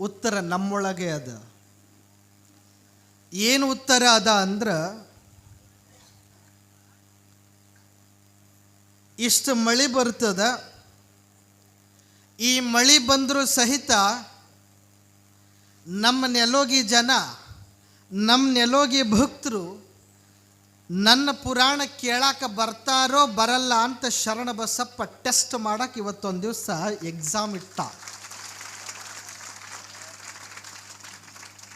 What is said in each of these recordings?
ಉತ್ತರ ನಮ್ಮೊಳಗೆ ಅದ. ಏನು ಉತ್ತರ ಅದ ಅಂದ್ರೆ, ಇಷ್ಟು ಮಳೆ ಬರ್ತದ, ಈ ಮಳೆ ಬಂದರೂ ಸಹಿತ ನಮ್ಮ ನೆಲೋಗಿ ಜನ, ನಮ್ಮ ನೆಲೋಗಿ ಭಕ್ತರು ನನ್ನ ಪುರಾಣ ಕೇಳಾಕ ಬರ್ತಾರೋ ಬರಲ್ಲ ಅಂತ ಶರಣ ಬಸಪ್ಪ ಟೆಸ್ಟ್ ಮಾಡಕ್ಕೆ ಇವತ್ತೊಂದು ದಿವಸ ಎಕ್ಸಾಮ್ ಇಟ್ಟ.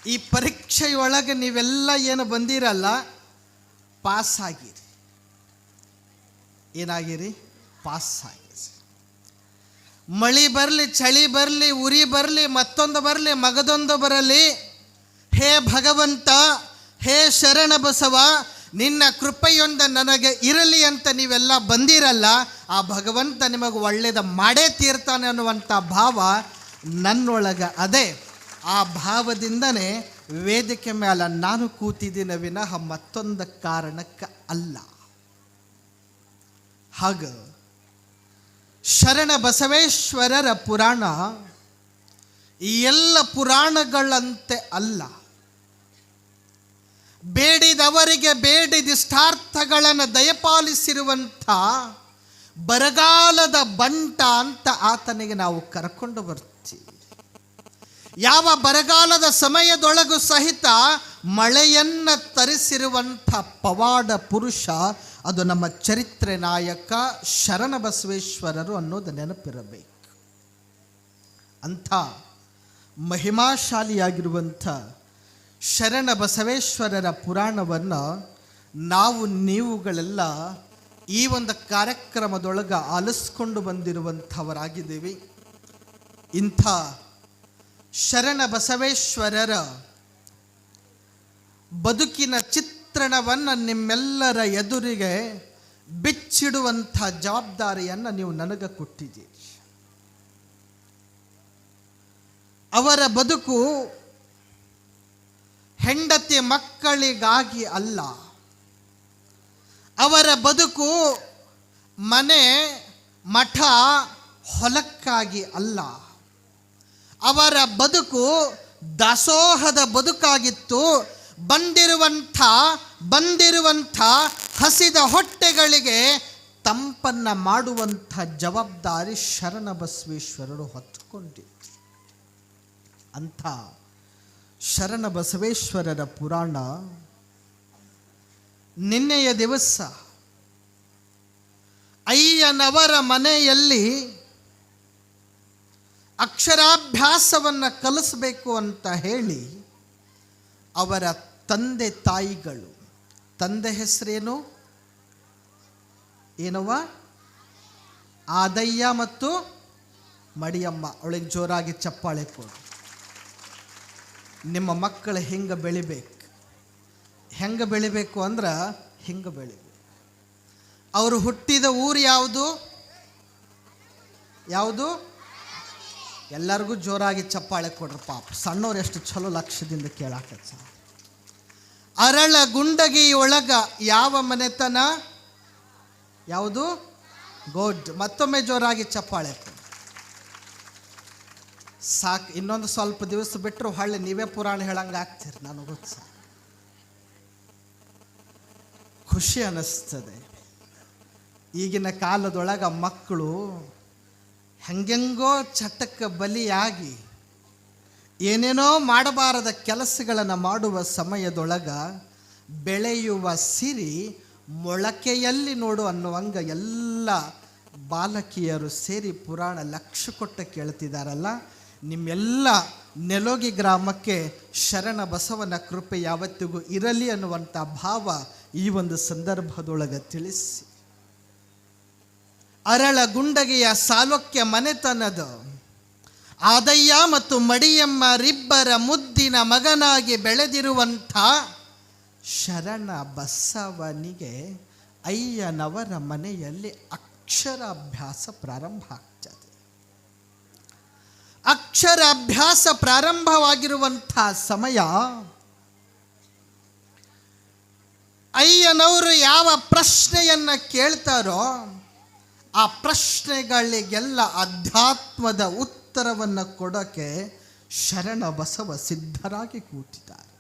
ಈ ಪರೀಕ್ಷೆಯೊಳಗೆ ನೀವೆಲ್ಲ ಏನು ಬಂದಿರಲ್ಲ ಪಾಸ್ ಆಗಿರಿ ಏನಾಗಿರಿ? ಪಾಸ್ ಆಗಿರಿ ಮಳಿ ಬರಲಿ, ಚಳಿ ಬರಲಿ, ಉರಿ ಬರಲಿ, ಮತ್ತೊಂದು ಬರಲಿ, ಮಗದೊಂದು ಬರಲಿ, ಹೇ ಭಗವಂತ, ಹೇ ಶರಣ ಬಸವ, ನಿನ್ನ ಕೃಪೆಯೊಂದ ನನಗೆ ಇರಲಿ ಅಂತ ನೀವೆಲ್ಲ ಬಂದಿರಲ್ಲ, ಆ ಭಗವಂತ ನಿಮಗೆ ಒಳ್ಳೆಯದ ಮಾಡೇ ತೀರ್ತಾನೆ ಅನ್ನುವಂಥ ಭಾವ ನನ್ನೊಳಗೆ ಅದೇ. ಆ ಭಾವದಿಂದನೇ ವೇದಿಕೆ ಮೇಲೆ ನಾನು ಕೂತಿದ್ದೀನ ವಿನಃ ಮತ್ತೊಂದು ಕಾರಣಕ್ಕೆ ಅಲ್ಲ. ಹಾಗ, ಶರಣ ಬಸವೇಶ್ವರರ ಪುರಾಣ ಈ ಎಲ್ಲ ಪುರಾಣಗಳಂತೆ ಅಲ್ಲ. ಬೇಡಿದವರಿಗೆ ಬೇಡಿದಿಷ್ಟಾರ್ಥಗಳನ್ನು ದಯಪಾಲಿಸಿರುವಂಥ ಬರಗಾಲದ ಬಂಟ ಅಂತ ಆತನಿಗೆ ನಾವು ಕರ್ಕೊಂಡು ಬರ್ತೀವಿ. ಯಾವ ಬರಗಾಲದ ಸಮಯದೊಳಗೂ ಸಹಿತ ಮಳೆಯನ್ನು ತರಿಸಿರುವಂಥ ಪವಾಡ ಪುರುಷ, ಅದು ನಮ್ಮ ಚರಿತ್ರೆ ನಾಯಕ ಶರಣ ಬಸವೇಶ್ವರರು ಅನ್ನೋದು ನೆನಪಿರಬೇಕು. ಅಂಥ ಮಹಿಮಾಶಾಲಿಯಾಗಿರುವಂಥ ಶರಣ ಬಸವೇಶ್ವರರ ಪುರಾಣವನ್ನು ನಾವು ನೀವುಗಳೆಲ್ಲ ಈ ಒಂದು ಕಾರ್ಯಕ್ರಮದೊಳಗೆ ಆಲಿಸ್ಕೊಂಡು ಬಂದಿರುವಂಥವರಾಗಿದ್ದೀವಿ. ಇಂಥ ಶರಣ ಬಸವೇಶ್ವರರ ಬದುಕಿನ ಚಿತ್ರಣವನ್ನು ನಿಮ್ಮೆಲ್ಲರ ಎದುರಿಗೆ ಬಿಚ್ಚಿಡುವಂಥ ಜವಾಬ್ದಾರಿಯನ್ನು ನೀವು ನನಗೆ ಕೊಟ್ಟಿದ್ದೀರಿ. ಅವರ ಬದುಕು ಹೆಂಡತಿ ಮಕ್ಕಳಿಗಾಗಿ ಅಲ್ಲ. ಅವರ ಬದುಕು ಮನೆ, ಮಠ, ಹೊಲಕ್ಕಾಗಿ ಅಲ್ಲ. ಅವರ ಬದುಕು ದಾಸೋಹದ ಬದುಕಾಗಿತ್ತು. ಬಂದಿರುವಂಥ ಬಂದಿರುವಂಥ ಹಸಿದ ಹೊಟ್ಟೆಗಳಿಗೆ ತಂಪನ್ನ ಮಾಡುವಂಥ ಜವಾಬ್ದಾರಿ ಶರಣ ಬಸವೇಶ್ವರರು ಹೊತ್ತುಕೊಂಡಿದ್ರು. ಅಂಥ ಶರಣ ಬಸವೇಶ್ವರರ ಪುರಾಣ ನಿನ್ನೆಯ ದಿವಸ ಅಯ್ಯನವರ ಮನೆಯಲ್ಲಿ ಅಕ್ಷರಾಭ್ಯಾಸವನ್ನು ಕಲಿಸಬೇಕು ಅಂತ ಹೇಳಿ ಅವರ ತಂದೆ ತಾಯಿಗಳು, ತಂದೆ ಹೆಸರೇನು? ಏನವ್ವ? ಆದಯ್ಯ ಮತ್ತು ಮಡಿಯಮ್ಮ. ಅವಳಿಗೆ ಜೋರಾಗಿ ಚಪ್ಪಾಳೆ ಕೊಡು. ನಿಮ್ಮ ಮಕ್ಕಳು ಹೆಂಗೆ ಬೆಳಿಬೇಕು? ಹೆಂಗೆ ಬೆಳಿಬೇಕು ಅಂದ್ರೆ ಹಿಂಗೆ ಬೆಳಿಬೇಕು. ಅವರು ಹುಟ್ಟಿದ ಊರು ಯಾವುದು? ಯಾವುದು? ಎಲ್ಲರಿಗೂ ಜೋರಾಗಿ ಚಪ್ಪಾಳೆ ಕೊಡ್ರಿ ಪಾಪ. ಸಣ್ಣವ್ರು ಎಷ್ಟು ಚಲೋ ಲಕ್ಷ್ಯದಿಂದ ಕೇಳಾಕತ್ತ ಅರಳ ಗುಂಡಗಿ ಒಳಗ ಯಾವ ಮನೆತನ? ಯಾವುದು? ಗೋಡ್ ಮತ್ತೊಮ್ಮೆ ಜೋರಾಗಿ ಚಪ್ಪಾಳೆ ಸಾಕು, ಇನ್ನೊಂದು ಸ್ವಲ್ಪ ದಿವಸ ಬಿಟ್ಟರು ಹಳ್ಳಿ ನೀವೇ ಪುರಾಣ ಹೇಳಂಗೆ ಆಗ್ತೀರಿ ನಾನು ಗೊತ್ತ ಖುಷಿ ಅನ್ನಿಸ್ತದೆ ಈಗಿನ ಕಾಲದೊಳಗ ಮಕ್ಕಳು ಹೆಂಗೆಂಗೋ ಚಟಕ್ಕೆ ಬಲಿಯಾಗಿ ಏನೇನೋ ಮಾಡಬಾರದ ಕೆಲಸಗಳನ್ನು ಮಾಡುವ ಸಮಯದೊಳಗ ಬೆಳೆಯುವ ಸಿರಿ ಮೊಳಕೆಯಲ್ಲಿ ನೋಡು ಅನ್ನುವಂಗ ಎಲ್ಲ ಬಾಲಕಿಯರು ಸೇರಿ ಪುರಾಣ ಲಕ್ಷ ಕೊಟ್ಟ ಕೇಳ್ತಿದಾರಲ್ಲ. ನಿಮ್ಮೆಲ್ಲ ನೆಲೋಗಿ ಗ್ರಾಮಕ್ಕೆ ಶರಣ ಬಸವನ ಕೃಪೆ ಯಾವತ್ತಿಗೂ ಇರಲಿ ಅನ್ನುವಂಥ ಭಾವ ಈ ಒಂದು ಸಂದರ್ಭದೊಳಗೆ ತಿಳಿಸಿ. ಅರಳ ಗುಂಡಗೆಯ ಸಾಲೋಕ್ಯ ಮನೆತನದ. ಆದಯ್ಯ ಮತ್ತು ಮಡಿಯಮ್ಮರಿಬ್ಬರ ಮುದ್ದಿನ ಮಗನಾಗಿ ಬೆಳೆದಿರುವಂಥ ಶರಣ ಬಸವನಿಗೆ ಅಯ್ಯನವರ ಮನೆಯಲ್ಲಿ ಅಕ್ಷರಾಭ್ಯಾಸ ಪ್ರಾರಂಭ ಆಗ್ತದೆ. ಅಕ್ಷರಾಭ್ಯಾಸ ಪ್ರಾರಂಭವಾಗಿರುವಂಥ ಸಮಯ ಅಯ್ಯನವರು ಯಾವ ಪ್ರಶ್ನೆಯನ್ನು ಕೇಳ್ತಾರೋ ಆ ಪ್ರಶ್ನೆಗಳಿಗೆಲ್ಲ ಅಧ್ಯಾತ್ಮದ ಉತ್ತರವನ್ನು ಕೊಡೋಕ್ಕೆ ಶರಣ ಬಸವ ಸಿದ್ಧರಾಗಿ ಕೂತಿದ್ದಾರೆ.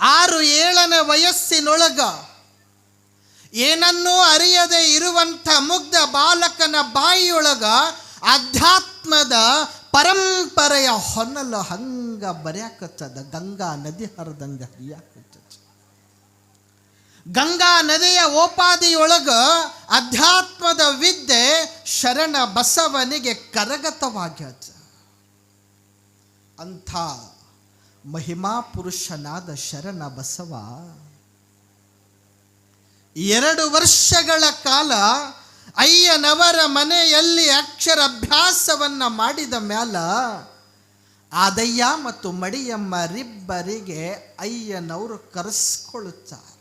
ಆರು ಏಳನೇ ವಯಸ್ಸಿನೊಳಗ ಏನನ್ನೂ ಅರಿಯದೆ ಇರುವಂಥ ಮುಗ್ಧ ಬಾಲಕನ ಬಾಯಿಯೊಳಗ ಅಧ್ಯಾತ್ಮದ ಪರಂಪರೆಯ ಹೊನಲು ಹಂಗ ಬರೆಯಾಕತ್ತದ. ಗಂಗಾ ನದಿ ಹರಿದಂಗ ಹರಿಯಾಕತ್ತದ. ಗಂಗಾ ನದಿಯ ಓಪಾದಿಯೊಳಗ ಅಧ್ಯಾತ್ಮದ ವಿದ್ಯೆ ಶರಣ ಬಸವನಿಗೆ ಕರಗತವಾಗ್ಯದ. ಅಂಥ ಮಹಿಮಾ ಪುರುಷನಾದ ಶರಣ ಬಸವ. ಎರಡು ವರ್ಷಗಳ ಕಾಲ ಅಯ್ಯನವರ ಮನೆಯಲ್ಲಿ ಅಕ್ಷರಾಭ್ಯಾಸವನ್ನ ಮಾಡಿದ ಮ್ಯಾಲ ಆದಯ್ಯ ಮತ್ತು ಮಡಿಯಮ್ಮರಿಬ್ಬರಿಗೆ ಅಯ್ಯನವರು ಕರೆಸ್ಕೊಳ್ಳುತ್ತಾರೆ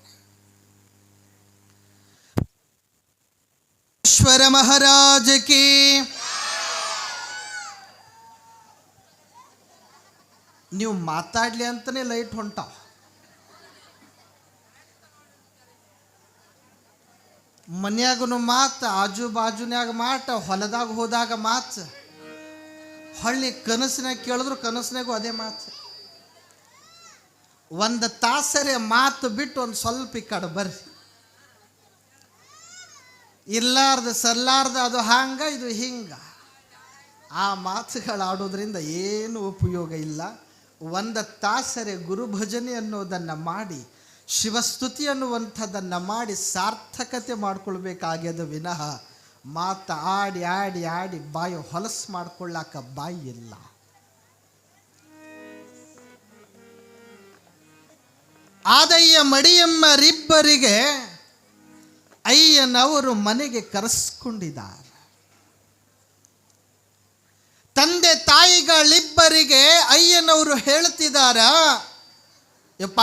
ಈಶ್ವರ ಮಹಾರಾಜಕ್ಕೆ ನೀವು ಮಾತಾಡ್ಲಿ ಅಂತಾನೆ ಲೈಟ್ ಹೊಂಟ. ಮನ್ಯಾಗನು ಮಾತು, ಆಜು ಬಾಜುನ್ಯಾಗ ಮಾಟ, ಹೊಲದಾಗ ಹೋದಾಗ ಮಾತು. ಹಳ್ಳಿ ಕನಸಿನಾಗ ಕೇಳಿದ್ರು ಕನಸಿನಾಗೂ ಅದೇ ಮಾತು. ಒಂದು ತಾಸರೆ ಮಾತು ಬಿಟ್ಟು ಒಂದು ಸ್ವಲ್ಪ ಈ ಕಡೆ ಬರ್ರಿ. ಇರ್ಲಾರ್ದ, ಸರ್ಲಾರ್ದ, ಅದು ಹಾಂಗ, ಇದು ಹಿಂಗ. ಆ ಮಾತುಗಳು ಆಡೋದ್ರಿಂದ ಏನು ಉಪಯೋಗ ಇಲ್ಲ. ಒಂದು ತಾಸರೆ ಗುರುಭಜನೆ ಅನ್ನೋದನ್ನು ಮಾಡಿ, ಶಿವಸ್ತುತಿ ಅನ್ನುವಂಥದ್ದನ್ನು ಮಾಡಿ ಸಾರ್ಥಕತೆ ಮಾಡ್ಕೊಳ್ಬೇಕಾಗ್ಯದ ವಿನಃ ಮಾತು ಆಡಿ ಆಡಿ ಆಡಿ ಬಾಯಿ ಹೊಲಸು ಮಾಡ್ಕೊಳ್ಳಾಕ ಬಾಯಿ ಇಲ್ಲ. ಆದಯ್ಯ ಮಡಿಯಮ್ಮರಿಬ್ಬರಿಗೆ ಅಯ್ಯನವರು ಮನೆಗೆ ಕರೆಸ್ಕೊಂಡಿದ್ದಾರೆ. ತಂದೆ ತಾಯಿಗಳಿಬ್ಬರಿಗೆ ಅಯ್ಯನವರು ಹೇಳ್ತಿದ್ದಾರ, ಯಪ್ಪ,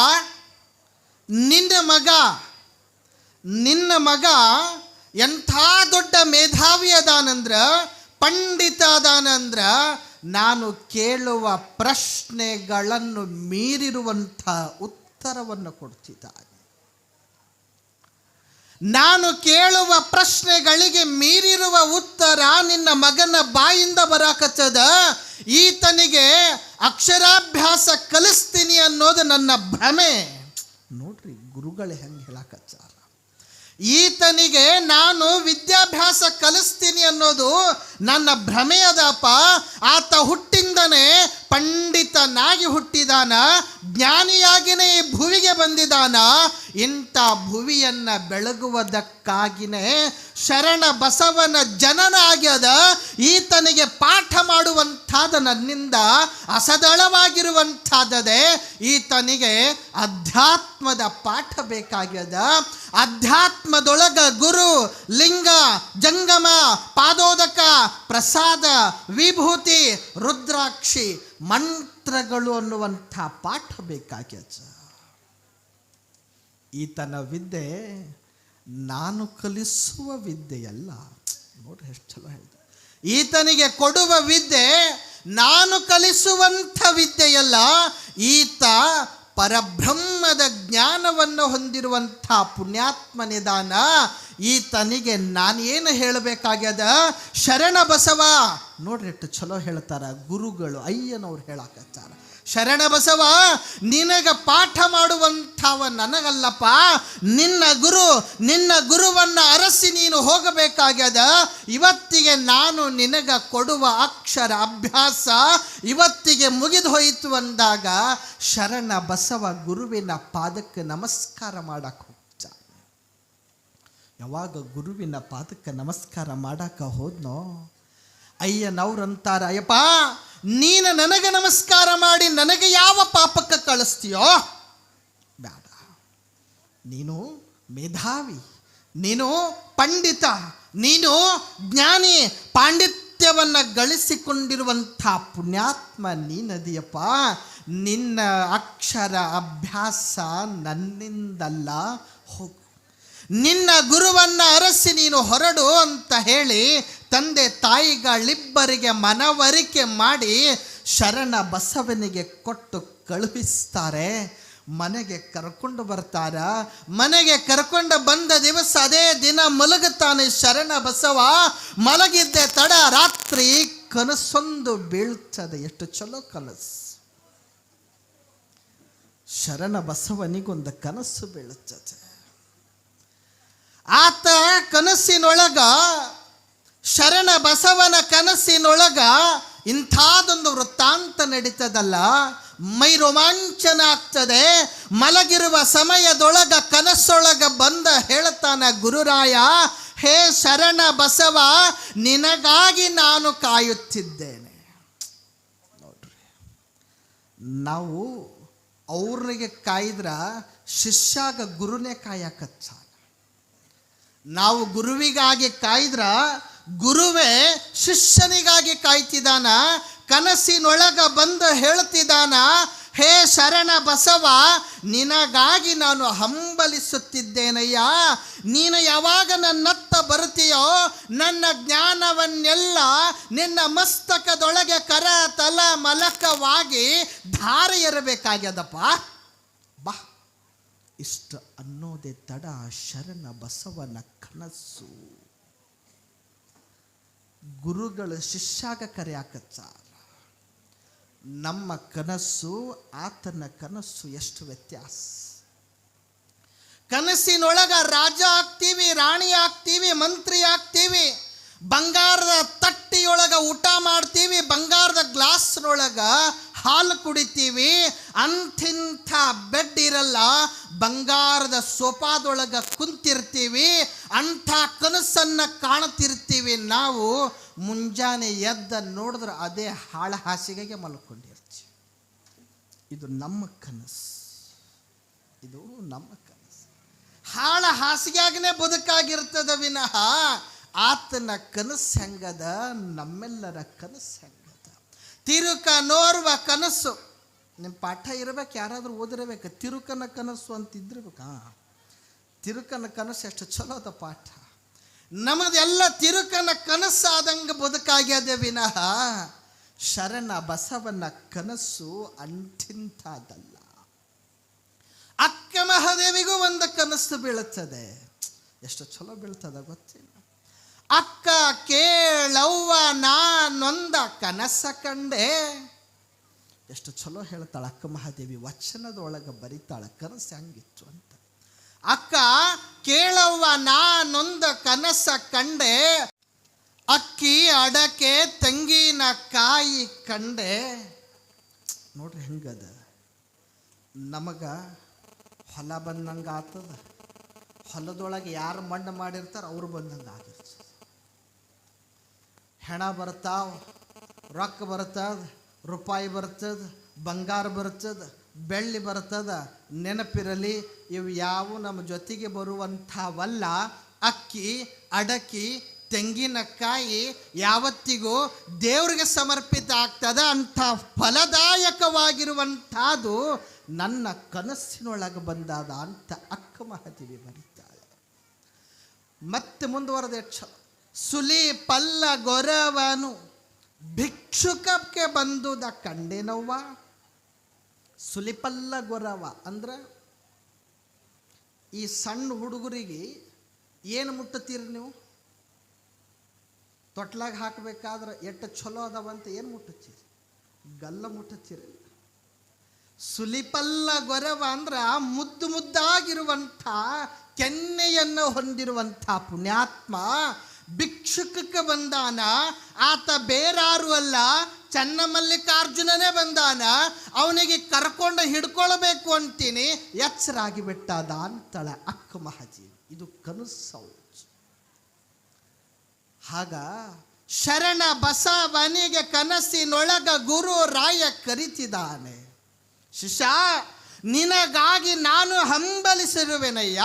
ನಿನ್ನ ಮಗ ನಿನ್ನ ಮಗ ಎಂಥ ದೊಡ್ಡ ಮೇಧಾವಿ ಅದಾನಂದ್ರ, ಪಂಡಿತ ಅದಾನಂದ್ರ, ನಾನು ಕೇಳುವ ಪ್ರಶ್ನೆಗಳನ್ನು ಮೀರಿರುವಂಥ ಉತ್ತರವನ್ನು ಕೊಡ್ತಿದ್ದಾನೆ ನಾನು ಕೇಳುವ ಪ್ರಶ್ನೆಗಳಿಗೆ ಮೀರಿರುವ ಉತ್ತರ ನಿನ್ನ ಮಗನ ಬಾಯಿಂದ ಬರಾಕತ್ತದ. ಈತನಿಗೆ ಅಕ್ಷರಾಭ್ಯಾಸ ಕಲಿಸ್ತೀನಿ ಅನ್ನೋದು ನನ್ನ ಭ್ರಮೆ. ನೋಡ್ರಿ, ಗುರುಗಳು ಹೆಂಗೆ ಹೇಳಕತ್ತಾರ. ಈತನಿಗೆ ನಾನು ವಿದ್ಯಾಭ್ಯಾಸ ಕಲಿಸ್ತೀನಿ ಅನ್ನೋದು ನನ್ನ ಭ್ರಮೆ ಅದಪ್ಪ. ಆತ ಹುಟ್ಟಿಂದನೇ ಪಂಡಿತನಾಗಿ ಹುಟ್ಟಿದಾನ, ಜ್ಞಾನಿಯಾಗಿನೇ ಈ ಭುವಿಗೆ ಬಂದಿದಾನ, ಇಂಥ ಭುವಿಯನ್ನ ಬೆಳಗುವುದಕ್ಕಾಗಿನೇ ಶರಣ ಬಸವನ ಜನನ ಆಗ್ಯದ. ಈತನಿಗೆ ಪಾಠ ಮಾಡುವಂಥದ ನನ್ನಿಂದ, ಅಸದಳವಾಗಿರುವಂಥದ್ದೇ ಈತನಿಗೆ ಅಧ್ಯಾತ್ಮದ ಪಾಠ ಬೇಕಾಗ್ಯದ. ಅಧ್ಯಾತ್ಮದೊಳಗ ಗುರು, ಲಿಂಗ, ಜಂಗಮ, ಪಾದೋದಕ, ಪ್ರಸಾದ, ವಿಭೂತಿ ರುದ್ರಾಕ್ಷಿ ಮಂತ್ರಗಳು ಅನ್ನುವಂಥ ಪಾಠ ಬೇಕಾಗ್ಯದ. ಈತನ ವಿದ್ಯೆ ನಾನು ಕಲಿಸುವ ವಿದ್ಯೆಯಲ್ಲ. ನೋಡ್ರಿ ಎಷ್ಟು ಚಲೋ ಹೇಳಿದೆ. ಈತನಿಗೆ ಕೊಡುವ ವಿದ್ಯೆ ನಾನು ಕಲಿಸುವಂಥ ವಿದ್ಯೆಯಲ್ಲ. ಈತ ಪರಬ್ರಹ್ಮದ ಜ್ಞಾನವನ್ನು ಹೊಂದಿರುವಂಥ ಪುಣ್ಯಾತ್ಮನಿದಾನ, ಈತನಿಗೆ ನಾನೇನು ಹೇಳಬೇಕಾಗ್ಯದ? ಶರಣ ಬಸವ. ನೋಡ್ರಿ ಎಷ್ಟು ಚಲೋ ಹೇಳ್ತಾರ ಗುರುಗಳು, ಅಯ್ಯನವ್ರು ಹೇಳಕತ್ತಾರ. ಶರಣ ಬಸವ, ನಿನಗ ಪಾಠ ಮಾಡುವಂಥವ ನನಗಲ್ಲಪ್ಪ. ನಿನ್ನ ಗುರು, ನಿನ್ನ ಗುರುವನ್ನ ಅರಸಿ ನೀನು ಹೋಗಬೇಕಾಗ್ಯದ. ಇವತ್ತಿಗೆ ನಾನು ನಿನಗ ಕೊಡುವ ಅಕ್ಷರ ಅಭ್ಯಾಸ ಇವತ್ತಿಗೆ ಮುಗಿದು ಹೋಯಿತು ಅಂದಾಗ ಶರಣ ಬಸವ ಗುರುವಿನ ಪಾದಕ್ಕೆ ನಮಸ್ಕಾರ ಮಾಡಕ್ಕೆ ಹೋಗ್ತ. ಯಾವಾಗ ಗುರುವಿನ ಪಾದಕ್ಕೆ ನಮಸ್ಕಾರ ಮಾಡಕ್ಕೆ ಹೋದ್ನೋ ಅಯ್ಯನವ್ರಂತಾರ, ಅಯ್ಯಪ್ಪ, ನೀನು ನನಗೆ ನಮಸ್ಕಾರ ಮಾಡಿ ನನಗೆ ಯಾವ ಪಾಪಕ್ಕೆ ಕಳಿಸ್ತೀಯೋ? ಬೇಡ ನೀನು ಮೇಧಾವಿ, ನೀನು ಪಂಡಿತ, ನೀನು ಜ್ಞಾನಿ, ಪಾಂಡಿತ್ಯವನ್ನು ಗಳಿಸಿಕೊಂಡಿರುವಂಥ ಪುಣ್ಯಾತ್ಮ ನೀನದಿಯಪ್ಪ. ನಿನ್ನ ಅಕ್ಷರ ಅಭ್ಯಾಸ ನನ್ನಿಂದಲ್ಲ, ಹೋಗು. ನಿನ್ನ ಗುರುವನ್ನ ಅರಸಿ ನೀನು ಹೊರಡು ಅಂತ ಹೇಳಿ ತಂದೆ ತಾಯಿಗಳಿಬ್ಬರಿಗೆ ಮನವರಿಕೆ ಮಾಡಿ ಶರಣ ಬಸವನಿಗೆ ಕೊಟ್ಟು ಕಳುಹಿಸ್ತಾರೆ. ಮನೆಗೆ ಕರ್ಕೊಂಡು ಬರ್ತಾರ. ಮನೆಗೆ ಕರ್ಕೊಂಡು ಬಂದ ದಿವಸ ಅದೇ ದಿನ ಮಲಗುತ್ತಾನೆ ಶರಣ ಬಸವ. ಮಲಗಿದ್ದೆ ತಡ ರಾತ್ರಿ ಕನಸೊಂದು ಬೀಳ್ತದೆ. ಎಷ್ಟು ಚಲೋ ಕನಸು. ಶರಣ ಬಸವನಿಗೊಂದು ಕನಸು ಬೀಳುತ್ತದೆ ಆತ ಕನಸಿನೊಳಗ ಶರಣ ಬಸವನ ಕನಸಿನೊಳಗ ಇಂಥದೊಂದು ವೃತ್ತಾಂತ ನಡೀತದಲ್ಲ. ಮೈ ರೋಮಾಂಚನ ಆಗ್ತದೆ ಮಲಗಿರುವ ಸಮಯದೊಳಗ ಕನಸೊಳಗ ಬಂದ ಹೇಳ್ತಾನ ಗುರುರಾಯ, ಹೇ ಶರಣ ಬಸವ, ನಿನಗಾಗಿ ನಾನು ಕಾಯುತ್ತಿದ್ದೇನೆ. ನೋಡ್ರಿ. ನಾವು ಅವ್ರಿಗೆ ಕಾಯ್ದ್ರ ಶಿಷ್ಯಾಗ ಗುರುನೇ ಕಾಯಕತ್ತ ನಾವು ಗುರುವಿಗಾಗಿ ಕಾಯ್ದ್ರ ಗುರುವೇ ಶಿಷ್ಯನಿಗಾಗಿ ಕಾಯ್ತಿದ್ದಾನ ಕನಸಿನೊಳಗ ಬಂದು ಹೇಳ್ತಿದ್ದಾನ ಹೇ ಶರಣ ಬಸವ, ನಿನಗಾಗಿ ನಾನು ಹಂಬಲಿಸುತ್ತಿದ್ದೇನಯ್ಯ? ನೀನು ಯಾವಾಗ ನನ್ನತ್ತ ಬರುತ್ತೀಯೋ, ನನ್ನ ಜ್ಞಾನವನ್ನೆಲ್ಲ ನಿನ್ನ ಮಸ್ತಕದೊಳಗೆ ಕರ, ತಲ, ಮಲಕವಾಗಿ ಧಾರೆ ಇರಬೇಕಾಗ್ಯದಪ್ಪ ಬಾ, ಇಷ್ಟ ಅನ್ನೋದೇ ತಡ, ಶರಣ ಬಸವನ ಕನಸು. ಗುರುಗಳು ಶಿಷ್ಯಾಗ ಕರೆಯಾಕತ್ತಾರ. ನಮ್ಮ ಕನಸು, ಆತನ ಕನಸು ಎಷ್ಟು ವ್ಯತ್ಯಾಸ. ಕನಸಿನೊಳಗ ರಾಜ ಆಗ್ತೀವಿ, ರಾಣಿ ಆಗ್ತೀವಿ, ಮಂತ್ರಿ ಆಗ್ತೀವಿ, ಬಂಗಾರದ ತಟ್ಟಿಯೊಳಗ ಊಟ ಮಾಡ್ತೀವಿ, ಬಂಗಾರದ ಗ್ಲಾಸ್ನೊಳಗ ಹಾಲು ಕುಡಿತೀವಿ, ಅಂಥಿಂಥ ಬೆಡ್ ಇರಲ್ಲ ಬಂಗಾರದ ಸೋಪಾದೊಳಗ ಕುಂತಿರ್ತೀವಿ, ಅಂಥ ಕನಸನ್ನ ಕಾಣ್ತಿರ್ತೀವಿ ನಾವು ಮುಂಜಾನೆ ಎದ್ದ ನೋಡಿದ್ರೆ ಅದೇ ಹಾಳ ಹಾಸಿಗೆಗೆ ಮಲ್ಕೊಂಡಿರ್ತೀವಿ. ಇದು ನಮ್ಮ ಕನಸು. ಇದು ನಮ್ಮ ಕನಸು. ಹಾಳ ಹಾಸಿಗೆಯಾಗನೇ ಬದುಕಾಗಿರ್ತದ ವಿನಃ ಆತನ ಕನಸು ಹೆಂಗದ? ನಮ್ಮೆಲ್ಲರ ಕನಸು ಹೆಂಗದ? ತಿರುಕ ನೋರ್ವ ಕನಸು. ನಿಮ್ಮ ಪಾಠ ಇರಬೇಕು, ಯಾರಾದರೂ ಓದಿರಬೇಕು, ತಿರುಕನ ಕನಸು ಅಂತ ಇದ್ದಿರ್ಬೇಕು. ಹಾಂ, ತಿರುಕನ ಕನಸು ಎಷ್ಟು ಚಲೋ ಅದ ಪಾಠ. ನಮದೆಲ್ಲ ತಿರುಕನ ಕನಸಾದಂಗೆ ಬದುಕಾಗ್ಯದೆ ವಿನಃ ಶರಣ ಬಸವನ ಕನಸು ಅಂಟಿಂಥದ್ದಲ್ಲ ಅಕ್ಕ ಮಹಾದೇವಿಗೂ ಒಂದು ಕನಸು ಬೀಳುತ್ತದೆ. ಎಷ್ಟು ಚಲೋ ಬೀಳ್ತದ ಗೊತ್ತಿಲ್ಲ. ಅಕ್ಕ ಕೇಳವ್ವ, ನಾನೊಂದ ಕನಸ ಕಂಡೆ. ಎಷ್ಟು ಚಲೋ ಹೇಳ್ತಾಳೆ, ಅಕ್ಕ ಮಹಾದೇವಿ, ವಚನದೊಳಗೆ ಬರಿತಾಳ ಕನಸು ಹೆಂಗಿತ್ತು ಅಂತ. ಅಕ್ಕ, ಕೇಳವ್ವ, ನಾನೊಂದ ಕನಸ ಕಂಡೆ, ಅಕ್ಕಿ ಅಡಕೆ ತೆಂಗಿನಕಾಯಿ ಕಂಡೆ. ನೋಡ್ರಿ ಹೆಂಗದ? ನಮಗ ಹೊಲ ಬಂದಂಗೆ ಆತದ. ಹೊಲದೊಳಗೆ ಯಾರು ಮಣ್ಣು ಮಾಡಿರ್ತಾರ, ಅವ್ರು ಬಂದಂಗೆ ಆಗಿರ್ತದೆ. ಹೆಣ ಬರ್ತಾವ, ರೊಕ್ಕ ಬರ್ತದ. ರೂಪಾಯಿ ಬರ್ತದ, ಬಂಗಾರ ಬರ್ತದ, ಬೆಳ್ಳಿ ಬರ್ತದ, ನೆನಪಿರಲಿ, ಇವು ಯಾವು ನಮ್ಮ ಜೊತೆಗೆ ಬರುವಂಥವಲ್ಲ. ಅಕ್ಕಿ, ಅಡಕಿ, ತೆಂಗಿನಕಾಯಿ ಯಾವತ್ತಿಗೂ ದೇವ್ರಿಗೆ ಸಮರ್ಪಿತ ಆಗ್ತದ, ಅಂಥ ಫಲದಾಯಕವಾಗಿರುವಂಥದ್ದು ನನ್ನ ಕನಸಿನೊಳಗೆ ಬಂದಾದ ಅಂತ ಅಕ್ಕ ಮಹಾದೇವಿ ಬರೀತಾಳೆ. ಮತ್ತೆ ಮುಂದುವರೆದ ಸುಲಿ ಪಲ್ಲ ಗೊರವನು. ಭಿಕ್ಷುಕಕ್ಕೆ ಬಂದುದ ಕಂಡೆನವ್ವ ಸುಲಿಪಲ್ಲ ಗೊರವ ಅಂದ್ರೆ ಈ ಸಣ್ಣ ಹುಡುಗರಿಗೆ ಏನು ಮುಟ್ಟತೀರಿ ನೀವು? ತೊಟ್ಲಾಗ ಹಾಕಬೇಕಾದ್ರೆ ಎಷ್ಟು ಚಲೋ ಅದಾವಂತ ಏನು ಮುಟ್ಟತ್ತೀರಿ ಗಲ್ಲ ಮುಟ್ಟತ್ತೀರಿ ಸುಲಿಪಲ್ಲ ಗೊರವ ಅಂದ್ರೆ ಮುದ್ದು ಮುದ್ದಾಗಿರುವಂಥ ಕೆನ್ನೆಯನ್ನು ಹೊಂದಿರುವಂಥ ಪುಣ್ಯಾತ್ಮ ಭಿಕ್ಷುಕಕ್ಕೆ ಬಂದಾನ, ಆತ ಬೇರಾರು ಅಲ್ಲ, ಚನ್ನಮಲ್ಲಿಕಾರ್ಜುನನೇ ಬಂದಾನ, ಅವನಿಗೆ ಕರ್ಕೊಂಡು ಹಿಡ್ಕೊಳ್ಬೇಕು ಅಂತೀನಿ, ಎಚ್ಚರಾಗಿ ಬಿಟ್ಟಾದ ಅಂತಳ ಅಕ್ಕ ಮಹಾಜಿ ಇದು ಕನಸು ಆಗ ಶರಣ ಬಸವನಿಗೆ ಕನಸಿನೊಳಗ ಗುರು ರಾಯ ಕರಿತಿದ್ದಾನೆ. ಶಿಷ್ಯ, ನಿನಗಾಗಿ ನಾನು ಹಂಬಲಿಸಿರುವೆನಯ್ಯ.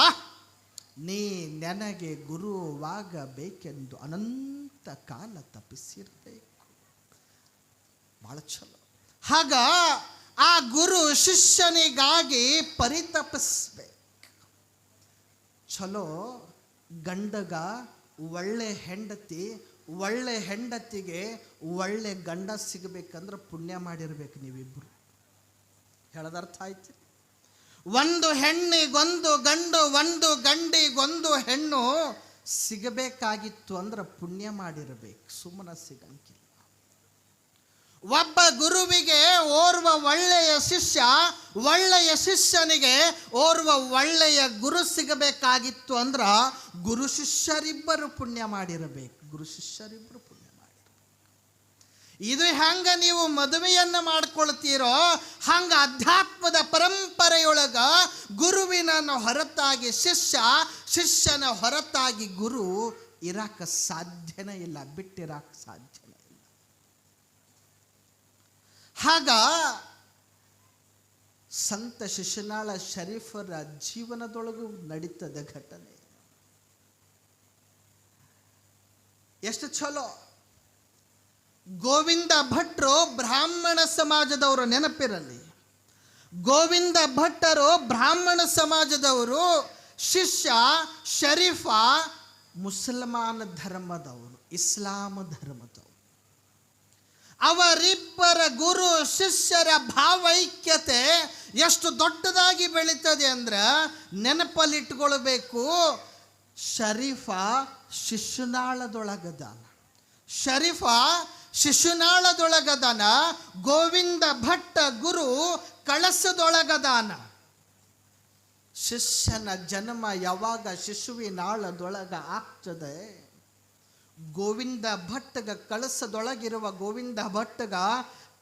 ನೀ ನನಗೆ ಗುರುವಾಗಬೇಕೆಂದು ಅನಂತ ಕಾಲ ತಪ್ಪಿಸಿರಬೇಕು. ಭಾಳ ಚಲೋ. ಹಾಗ ಆ ಗುರು ಶಿಷ್ಯನಿಗಾಗಿ ಪರಿತಪಿಸ್ಬೇಕು. ಚಲೋ ಗಂಡಗ ಒಳ್ಳೆ ಹೆಂಡತಿ, ಒಳ್ಳೆ ಹೆಂಡತಿಗೆ ಒಳ್ಳೆ ಗಂಡ ಸಿಗಬೇಕಂದ್ರೆ ಪುಣ್ಯ ಮಾಡಿರ್ಬೇಕು ನೀವಿಬ್ಬರು ಹೇಳದರ್ಥ ಆಯ್ತು? ಒಂದು ಹೆಣ್ಣಿಗೊಂದು ಗಂಡು, ಒಂದು ಗಂಡಿಗೊಂದು ಹೆಣ್ಣು ಸಿಗಬೇಕಾಗಿತ್ತು ಅಂದ್ರೆ ಪುಣ್ಯ ಮಾಡಿರಬೇಕು. ಸುಮ್ಮನೆ ಸಿಗಂಗಿಲ್ಲ. ಒಬ್ಬ ಗುರುವಿಗೆ ಓರ್ವ ಒಳ್ಳೆಯ ಶಿಷ್ಯ, ಒಳ್ಳೆಯ ಶಿಷ್ಯನಿಗೆ ಓರ್ವ ಒಳ್ಳೆಯ ಗುರು ಸಿಗಬೇಕಾಗಿತ್ತು ಅಂದ್ರ ಗುರು ಶಿಷ್ಯರಿಬ್ಬರು ಪುಣ್ಯ ಮಾಡಿರಬೇಕು. ಗುರು ಶಿಷ್ಯರಿಬ್ಬರು ಇದು ಹೆಂಗ ನೀವು ಮದುವೆಯನ್ನ ಮಾಡ್ಕೊಳ್ತೀರೋ, ಹಂಗ ಅಧ್ಯಾತ್ಮದ ಪರಂಪರೆಯೊಳಗ ಗುರುವಿನ ಹೊರತಾಗಿ ಶಿಷ್ಯ, ಶಿಷ್ಯನ ಹೊರತಾಗಿ ಗುರು ಇರಾಕ ಸಾಧ್ಯನೇ ಇಲ್ಲ ಬಿಟ್ಟಿರಾಕ ಸಾಧ್ಯನೇ ಇಲ್ಲ. ಹಾಗ ಸಂತ ಶಿಶುನಾಳ ಶರೀಫರ ಜೀವನದೊಳಗೂ ನಡೀತದ ಘಟನೆ. ಎಷ್ಟು ಚಲೋ. ಗೋವಿಂದ ಭಟ್ರು ಬ್ರಾಹ್ಮಣ ಸಮಾಜದವರ ನೆನಪಿರಲಿ. ಗೋವಿಂದ ಭಟ್ಟರು ಬ್ರಾಹ್ಮಣ ಸಮಾಜದವರು ಶಿಷ್ಯ, ಶರೀಫ, ಮುಸಲ್ಮಾನ ಧರ್ಮದವರು ಇಸ್ಲಾಂ ಧರ್ಮದವರು. ಅವರಿಬ್ಬರ ಗುರು ಶಿಷ್ಯರ ಭಾವೈಕ್ಯತೆ ಎಷ್ಟು ದೊಡ್ಡದಾಗಿ ಬೆಳೀತದೆ ಅಂದ್ರೆ ನೆನಪಲ್ಲಿಟ್ಕೊಳ್ಬೇಕು. ಶರೀಫ ಶಿಶುನಾಳದೊಳಗದಾನ ಶರೀಫ ಶಿಶುನಾಳದೊಳಗದಾನ, ಗೋವಿಂದ ಭಟ್ಟ ಗುರು ಕಳಸದೊಳಗದಾನ. ಶಿಷ್ಯನ ಜನ್ಮ ಯಾವಾಗ ಶಿಶುವಿನಾಳದೊಳಗ ಆಗ್ತದೆ? ಗೋವಿಂದ ಭಟ್ಟಗ ಕಳಸದೊಳಗಿರುವ ಗೋವಿಂದ ಭಟ್ಟಗ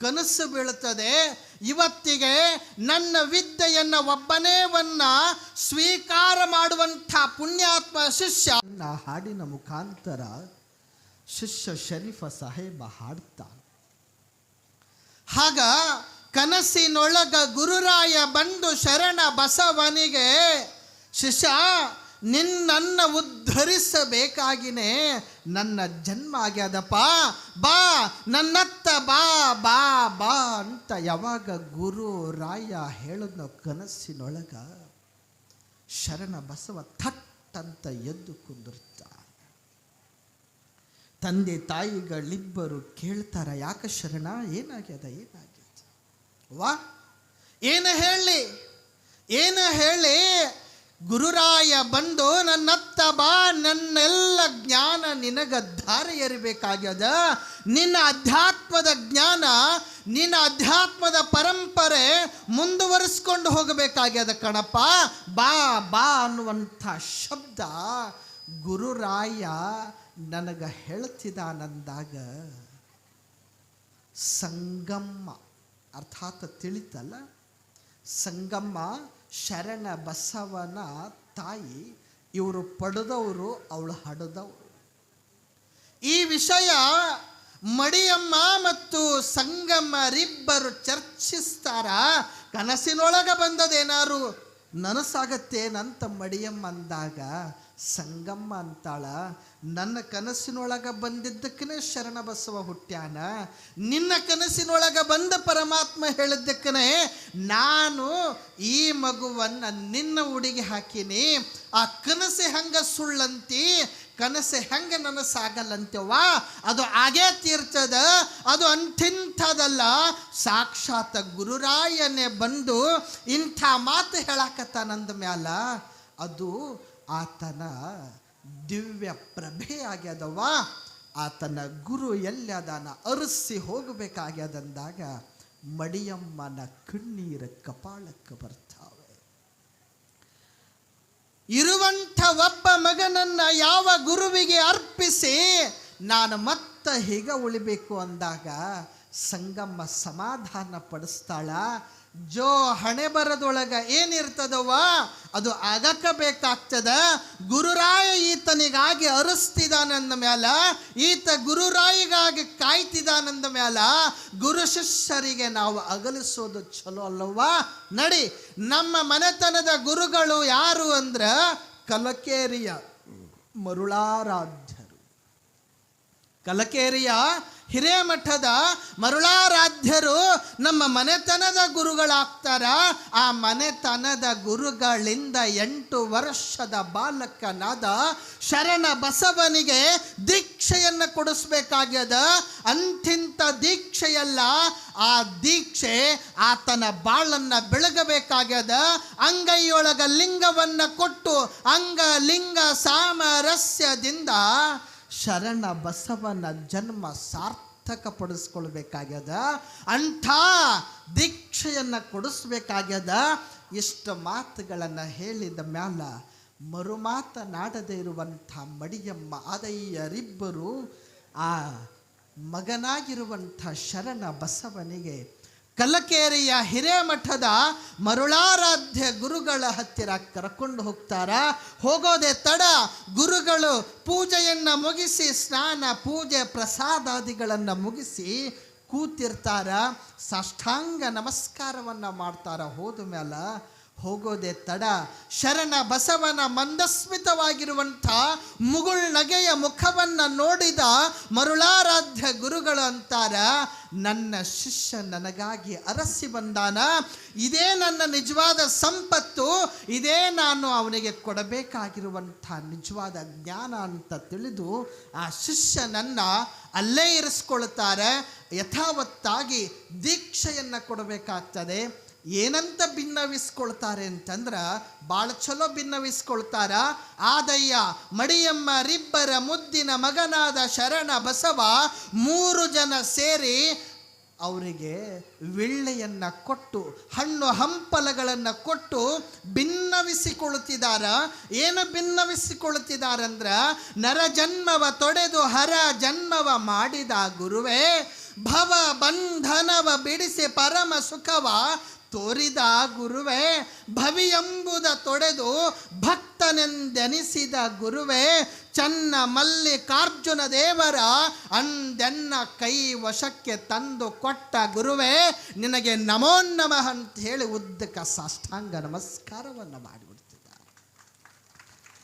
ಕನಸು ಬೀಳುತ್ತದೆ. ಇವತ್ತಿಗೆ ನನ್ನ ವಿದ್ಯೆಯನ್ನ ಒಬ್ಬನೇವನ್ನ ಸ್ವೀಕಾರ ಮಾಡುವಂಥ ಪುಣ್ಯಾತ್ಮ ಶಿಷ್ಯ. ಹಾಡಿನ ಮುಖಾಂತರ ಶಿಷ್ಯ ಶರೀಫ ಸಾಹೇಬ ಹಾಡ್ತಾನೆ. ಆಗ ಕನಸಿನೊಳಗ ಗುರುರಾಯ ಬಂದು ಶರಣ ಬಸವನಿಗೆ, ಶಿಷ್ಯ, ನಿನ್ನನ್ನು ಉದ್ಧರಿಸಬೇಕಾಗಿನೇ ನನ್ನ ಜನ್ಮ ಆಗ್ಯದಪ್ಪ, ಬಾ, ನನ್ನತ್ತ ಬಾ ಬಾ ಬಾ ಅಂತ ಯಾವಾಗ ಗುರು ರಾಯ ಕನಸಿನೊಳಗ, ಶರಣ ಬಸವ ಥಟ್ ಅಂತ ಎದ್ದು ಕುಂದಿರ್ತಾನೆ. ತಂದೆ ತಾಯಿಗಳಿಬ್ಬರು ಕೇಳ್ತಾರ, ಯಾಕ ಶರಣ? ಏನಾಗ್ಯದ? ಏನಾಗ್ಯದ? ವಾ ಏನು ಹೇಳಿ? ಏನು ಹೇಳಿ? ಗುರುರಾಯ ಬಂದು ನನ್ನತ್ತ ಬಾ, ನನ್ನೆಲ್ಲ ಜ್ಞಾನ ನಿನಗ ಧಾರೆ ಎರಿಬೇಕಾಗ್ಯದ ನಿನ್ನ ಅಧ್ಯಾತ್ಮದ ಜ್ಞಾನ, ನಿನ್ನ ಅಧ್ಯಾತ್ಮದ ಪರಂಪರೆ ಮುಂದುವರಿಸ್ಕೊಂಡು ಹೋಗಬೇಕಾಗ್ಯದ ಕಣಪ್ಪ. ಬಾ ಬಾ ಅನ್ನುವಂಥ ಶಬ್ದ ಗುರುರಾಯ ನನಗ ಹೇಳ್ತಿದಾನಂದಾಗ ಸಂಗಮ್ಮ ಅರ್ಥಾತ್ ತಿಳಿತಲ್ಲ, ಸಂಗಮ್ಮ ಶರಣ ಬಸವನ ತಾಯಿ, ಇವರು ಪಡೆದವರು, ಅವಳು ಹಡದವರು. ಈ ವಿಷಯ ಮಡಿಯಮ್ಮ ಮತ್ತು ಸಂಗಮ್ಮರಿಬ್ಬರು ಚರ್ಚಿಸ್ತಾರ. ಕನಸಿನೊಳಗೆ ಬಂದದೇನಾರು ನನಸಾಗತ್ತೇನಂತ ಮಡಿಯಮ್ಮ ಅಂದಾಗ, ಸಂಗಮ್ಮ ಅಂತಾಳ, ನನ್ನ ಕನಸಿನೊಳಗ ಬಂದಿದ್ದಕ್ಕನೇ ಶರಣ ಬಸವ ಹುಟ್ಟ್ಯಾನ, ನಿನ್ನ ಕನಸಿನೊಳಗ ಬಂದ ಪರಮಾತ್ಮ ಹೇಳಿದ್ದಕ್ಕನೇ ನಾನು ಈ ಮಗುವನ್ನು ನಿನ್ನ ಉಡಿಗೆ ಹಾಕಿನಿ, ಆ ಕನಸೆ ಹಂಗ ಸುಳ್ಳಂತಿ ಕನಸು ಹೆಂಗೆ ನನಸಾಗಲ್ಲಂತ್ಯವ್ವ ಅದು ಆಗೇ ತೀರ್ತದ, ಅದು ಅಂಥಿಂಥದಲ್ಲ ಸಾಕ್ಷಾತ್ ಗುರುರಾಯನೆ ಬಂದು ಇಂಥ ಮಾತು ಹೇಳಾಕತ್ತಾನಂದ ಮ್ಯಾಲ. ಅದು ಆತನ ದಿವ್ಯ ಪ್ರಭೆ ಆಗ್ಯದವ ಆತನ ಗುರು ಎಲ್ಲದನ? ಅರಸಿ ಹೋಗಬೇಕಾಗ್ಯದಂದಾಗ ಮಡಿಯಮ್ಮನ ಕಣ್ಣೀರ ಕಪಾಳಕ್ಕೆ ಬರ್ತಾವೆ. ಇರುವಂಥ ಒಬ್ಬ ಮಗನನ್ನ ಯಾವ ಗುರುವಿಗೆ ಅರ್ಪಿಸಿ ನಾನು ಮತ್ತೆ ಹೇಗೆ ಉಳಿಬೇಕು ಅಂದಾಗ ಸಂಗಮ್ಮ ಸಮಾಧಾನ ಪಡಿಸ್ತಾಳ ಜೋ ಹಣೆ ಬರದೊಳಗ ಏನಿರ್ತದವ ಅದು ಆಗಕ್ಕ ಬೇಕಾಗ್ತದ. ಗುರುರಾಯ ಈತನಿಗಾಗಿ ಅರಸ್ತಿದಾನಂದ ಮ್ಯಾಲ, ಈತ ಗುರುರಾಯಿಗಾಗಿ ಕಾಯ್ತಿದಾನಂದ ಮ್ಯಾಲ, ಗುರು ಶಿಷ್ಯರಿಗೆ ನಾವು ಅಗಲಿಸೋದು ಚಲೋ ಅಲ್ಲವ್ವ? ನಡಿ, ನಮ್ಮ ಮನೆತನದ ಗುರುಗಳು ಯಾರು ಅಂದ್ರ ಕಲಕೇರಿಯ ಮರುಳಾರಾಧ್ಯರು. ಕಲಕೇರಿಯ ಹಿರೇಮಠದ ಮರುಳಾರಾಧ್ಯರು ನಮ್ಮ ಮನೆತನದ ಗುರುಗಳಾಗ್ತಾರ. ಆ ಮನೆತನದ ಗುರುಗಳಿಂದ ಎಂಟು ವರ್ಷದ ಬಾಲಕನಾದ ಶರಣ ಬಸವನಿಗೆ ದೀಕ್ಷೆಯನ್ನು ಕೊಡಿಸ್ಬೇಕಾಗ್ಯದ. ಅಂಥಿಂಥ ದೀಕ್ಷೆಯಲ್ಲ, ಆ ದೀಕ್ಷೆ ಆತನ ಬಾಳನ್ನು ಬೆಳಗಬೇಕಾಗ್ಯದ. ಅಂಗೈಯೊಳಗ ಲಿಂಗವನ್ನು ಕೊಟ್ಟು ಅಂಗ ಲಿಂಗ ಸಾಮರಸ್ಯದಿಂದ ಶರಣ ಬಸವನ ಜನ್ಮ ಸಾರ್ಥಕ ಪಡಿಸ್ಕೊಳ್ಬೇಕಾಗ್ಯದ ಅಂಥ ದೀಕ್ಷೆಯನ್ನು ಕೊಡಿಸ್ಬೇಕಾಗ್ಯದ, ಇಷ್ಟು ಮಾತುಗಳನ್ನು ಹೇಳಿದ ಮ್ಯಾಲ ಮರುಮಾತನಾಡದೇ ಇರುವಂಥ ಮಡಿಯಮ್ಮ ಆದಯ್ಯರಿಬ್ಬರು ಆ ಮಗನಾಗಿರುವಂಥ ಶರಣ ಬಸವನಿಗೆ ಕಲಕೇರಿಯ ಹಿರೇಮಠದ ಮರುಳಾರಾಧ್ಯ ಗುರುಗಳ ಹತ್ತಿರ ಕರ್ಕೊಂಡು ಹೋಗ್ತಾರ? ಹೋಗೋದೆ ತಡ. ಗುರುಗಳು ಪೂಜೆಯನ್ನು ಮುಗಿಸಿ, ಸ್ನಾನ, ಪೂಜೆ, ಪ್ರಸಾದಾದಿಗಳನ್ನು ಮುಗಿಸಿ ಕೂತಿರ್ತಾರ? ಸಾಷ್ಟಾಂಗ ನಮಸ್ಕಾರವನ್ನ ಮಾಡ್ತಾರ? ಹೋದ ಮೇಲೆ ಹೋಗೋದೆ ತಡ. ಶರಣ ಬಸವನ ಮಂದಸ್ಮಿತವಾಗಿರುವಂಥ ಮುಗುಳ್ನಗೆಯ ಮುಖವನ್ನು ನೋಡಿದ ಮರುಳಾರಾಧ್ಯ ಗುರುಗಳು ಅಂತಾರ, ನನ್ನ ಶಿಷ್ಯ ನನಗಾಗಿ ಅರಸಿ ಬಂದಾನ, ಇದೇ ನನ್ನ ನಿಜವಾದ ಸಂಪತ್ತು, ಇದೇ ನಾನು ಅವನಿಗೆ ಕೊಡಬೇಕಾಗಿರುವಂಥ ನಿಜವಾದ ಜ್ಞಾನ ಅಂತ ತಿಳಿದು ಆ ಶಿಷ್ಯ ನನ್ನ ಅಲ್ಲೇ ಇರಿಸ್ಕೊಳ್ತಾರೆ. ಯಥಾವತ್ತಾಗಿ ದೀಕ್ಷೆಯನ್ನು ಕೊಡಬೇಕಾಗ್ತದೆ. ಏನಂತ ಭಿನ್ನವಿಸ್ಕೊಳ್ತಾರೆ ಅಂತಂದ್ರ ಭಾಳ ಚಲೋ ಭಿನ್ನವಿಸ್ಕೊಳ್ತಾರ. ಆದಯ್ಯ, ಮಡಿಯಮ್ಮ, ರಿಬ್ಬರ, ಮುದ್ದಿನ ಮಗನಾದ ಶರಣ, ಬಸವ ಮೂರು ಜನ ಸೇರಿ ಅವರಿಗೆ ವಿಳ್ಳೆಯನ್ನು ಕೊಟ್ಟು, ಹಣ್ಣು ಹಂಪಲಗಳನ್ನು ಕೊಟ್ಟು ಭಿನ್ನವಿಸಿಕೊಳ್ಳುತ್ತಿದ್ದಾರ ಏನು ಭಿನ್ನವಿಸಿಕೊಳ್ಳುತ್ತಿದ್ದಾರಂದ್ರೆ ನರ ಜನ್ಮವ ತೊಡೆದು ಹರ ಜನ್ಮವ ಮಾಡಿದ ಗುರುವೇ, ಭವ ಬಂಧನವ ಬಿಡಿಸಿ ಪರಮ ಸುಖವ ತೋರಿದ ಗುರುವೇ ಭವಿ ಎಂಬುದ ತೊಡೆದು ಭಕ್ತನೆಂದೆನಿಸಿದ ಗುರುವೇ, ಚನ್ನ ಮಲ್ಲಿಕಾರ್ಜುನ ದೇವರ ಅಂದೆನ್ನ ಕೈ ವಶಕ್ಕೆ ತಂದು ಕೊಟ್ಟ ಗುರುವೇ, ನಿನಗೆ ನಮೋ ನಮಃ ಅಂತ ಹೇಳಿ ಉದ್ದಕ ಸಾಷ್ಟಾಂಗ ನಮಸ್ಕಾರವನ್ನು ಮಾಡಿಬಿಡ್ತಿದ್ದಾರೆ.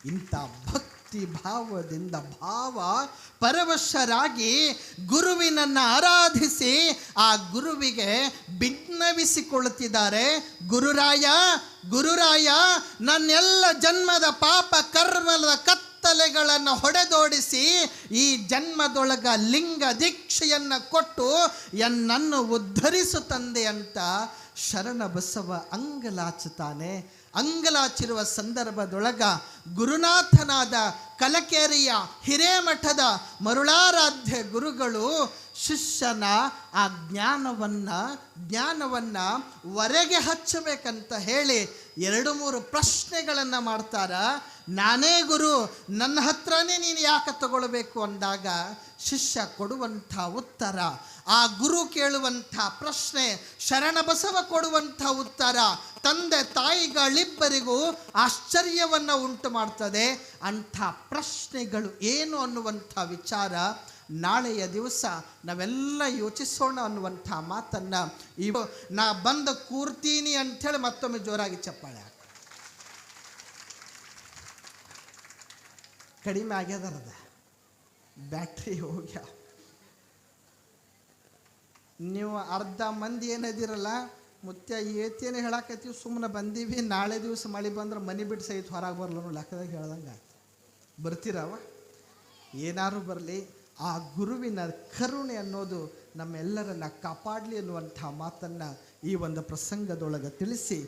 ಇಂಥ ಭಕ್ತಿ ಭಾವದಿಂದ ಭಾವ ಪರವಶರಾಗಿ ಗುರುವಿನನ್ನು ಆರಾಧಿಸಿ ಆ ಗುರುವಿಗೆ ಬಿಜ್ಞವಿಸಿಕೊಳ್ಳುತ್ತಿದ್ದಾರೆ ಗುರುರಾಯ ಗುರುರಾಯ, ನನ್ನೆಲ್ಲ ಜನ್ಮದ ಪಾಪ ಕರ್ಮದ ಕತ್ತಲೆಗಳನ್ನು ಹೊಡೆದೋಡಿಸಿ ಈ ಜನ್ಮದೊಳಗ ಲಿಂಗ ದೀಕ್ಷೆಯನ್ನು ಕೊಟ್ಟು ಎನ್ನನ್ನು ಉದ್ಧರಿಸು ತಂದೆ ಅಂತ ಶರಣ ಬಸವ ಅಂಗಲಾಚುತ್ತಾನೆ. ಅಂಗಲಾಚಿರುವ ಸಂದರ್ಭದೊಳಗ ಗುರುನಾಥನಾದ ಕಲಕೇರಿಯ ಹಿರೇಮಠದ ಮರುಳಾರಾಧ್ಯ ಗುರುಗಳು ಶಿಷ್ಯನ ಆ ಜ್ಞಾನವನ್ನು ಜ್ಞಾನವನ್ನು ಹೊರಗೆ ಹಚ್ಚಬೇಕಂತ ಹೇಳಿ ಎರಡು ಮೂರು ಪ್ರಶ್ನೆಗಳನ್ನು ಮಾಡ್ತಾರ. ನಾನೇ ಗುರು, ನನ್ನ ಹತ್ರನೇ ನೀನು ಯಾಕೆ ತಗೊಳ್ಬೇಕು ಅಂದಾಗ ಶಿಷ್ಯ ಕೊಡುವಂಥ ಉತ್ತರ, ಆ ಗುರು ಕೇಳುವಂಥ ಪ್ರಶ್ನೆ, ಶರಣ ಬಸವ ಕೊಡುವಂಥ ಉತ್ತರ, ತಂದೆ ತಾಯಿಗಳಿಬ್ಬರಿಗೂ ಆಶ್ಚರ್ಯವನ್ನು ಉಂಟು ಮಾಡ್ತದೆ. ಅಂಥ ಪ್ರಶ್ನೆಗಳು ಏನು ಅನ್ನುವಂಥ ವಿಚಾರ ನಾಳೆಯ ದಿವಸ ನಾವೆಲ್ಲ ಯೋಚಿಸೋಣ ಅನ್ನುವಂಥ ಮಾತನ್ನು ಇವ. ನಾ ಬಂದು ಕೂರ್ತೀನಿ ಅಂಥೇಳಿ ಮತ್ತೊಮ್ಮೆ ಜೋರಾಗಿ ಚಪ್ಪಾಳೆ. ಕಡಿಮೆ ಆಗ್ಯದರದ ಬ್ಯಾಟ್ರಿ ಹೋಗ್ಯ ನೀವು ಅರ್ಧ ಮಂದಿ ಏನದಿರಲ್ಲ, ಮುತ್ಯ ಏತೇನು ಹೇಳಾಕತ್ತೀವಿ ಸುಮ್ಮನೆ ಬಂದೀವಿ, ನಾಳೆ ದಿವಸ ಮಳೆ ಬಂದ್ರೆ ಮನೆ ಬಿಟ್ಟು ಸಹಿತ ಹೊರಗೆ ಬರಲ್ಲ ನೋಡಿ ಲೆಕ್ಕದಾಗ ಹೇಳ್ದಂಗೆ ಬರ್ತೀರವ? ಏನಾರು ಬರಲಿ. ಆ ಗುರುವಿನ ಕರುಣೆ ಅನ್ನೋದು ನಮ್ಮೆಲ್ಲರನ್ನ ಕಾಪಾಡಲಿ ಅನ್ನುವಂಥ ಮಾತನ್ನು ಈ ಒಂದು ಪ್ರಸಂಗದೊಳಗೆ ತಿಳಿಸಿ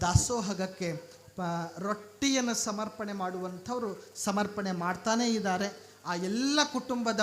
ದಾಸೋಹಗಕ್ಕೆ ರೊಟ್ಟಿಯನ್ನು ಸಮರ್ಪಣೆ ಮಾಡುವಂಥವರು ಸಮರ್ಪಣೆ ಮಾಡ್ತಾನೇ ಇದ್ದಾರೆ. ಆ ಎಲ್ಲ ಕುಟುಂಬದ